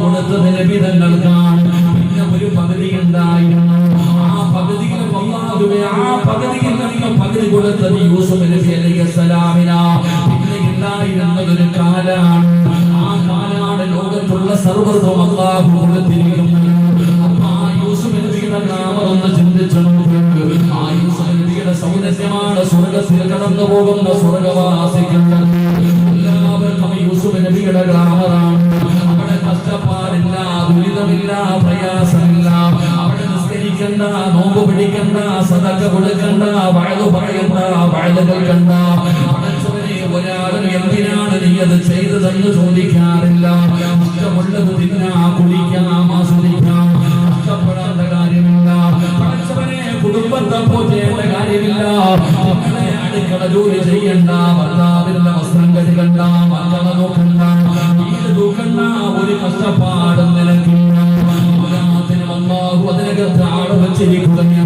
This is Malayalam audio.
കൊടുത്തത് നബി തങ്ങൾക്കാണ് പിന്നെ ഒരു പകുതി ഉണ്ടായിരുന്നു ആ പകുതിയിൽ അള്ളാഹുവെ ആ പകുതിയിൽ നിങ്ങൾ പകുതി കൊടുത്തത് യൂസുഫ് നബി അലൈഹി സ്വലാമിന. പിന്നെ ഉണ്ടായിരുന്നത് ഒരു കാലാണ്. ആ കാലാണ് ലോകത്തുള്ള സർവതും അള്ളാഹു കൊടുത്തിരിക്കുന്നത്. അപ്പൊ ആ യൂസുഫ് നബിയുടെ നാമം ഒന്ന് ആ യൂസുഫ് നബിയുടെ സൗന്ദര്യമാണ് സ്വർഗത്തിൽ കടന്നു പോകുന്ന സ്വർഗവാസികൾ എല്ലാവർക്കും യൂസുഫ് നബിയുടെ പ്രയാസമില്ല. അവിടെ നിസ്കരിക്കണ്ട നോമ്പ് പിടിക്കണ്ട സദക്ക കൊടുക്കണ്ട വഴതു പറയണ്ട വഴതുകൾ കണ്ട ഒരാളും എന്തിനാണ് നീ അത് ചെയ്തതെന്ന് ചോദിക്കാറില്ല. ഇഷ്ടമുള്ളത് തിന്നാ കുളിക്കാം ആസ്വദിക്കാം. കഷ്ടപ്പെടേണ്ട കാര്യമില്ല. കുടുംബത്തെ പോറ്റേണ്ട കാര്യമില്ല. അടുക്കള ജോലി ചെയ്യണ്ട ഭർത്താവിന് Bahçeli Kullanıyor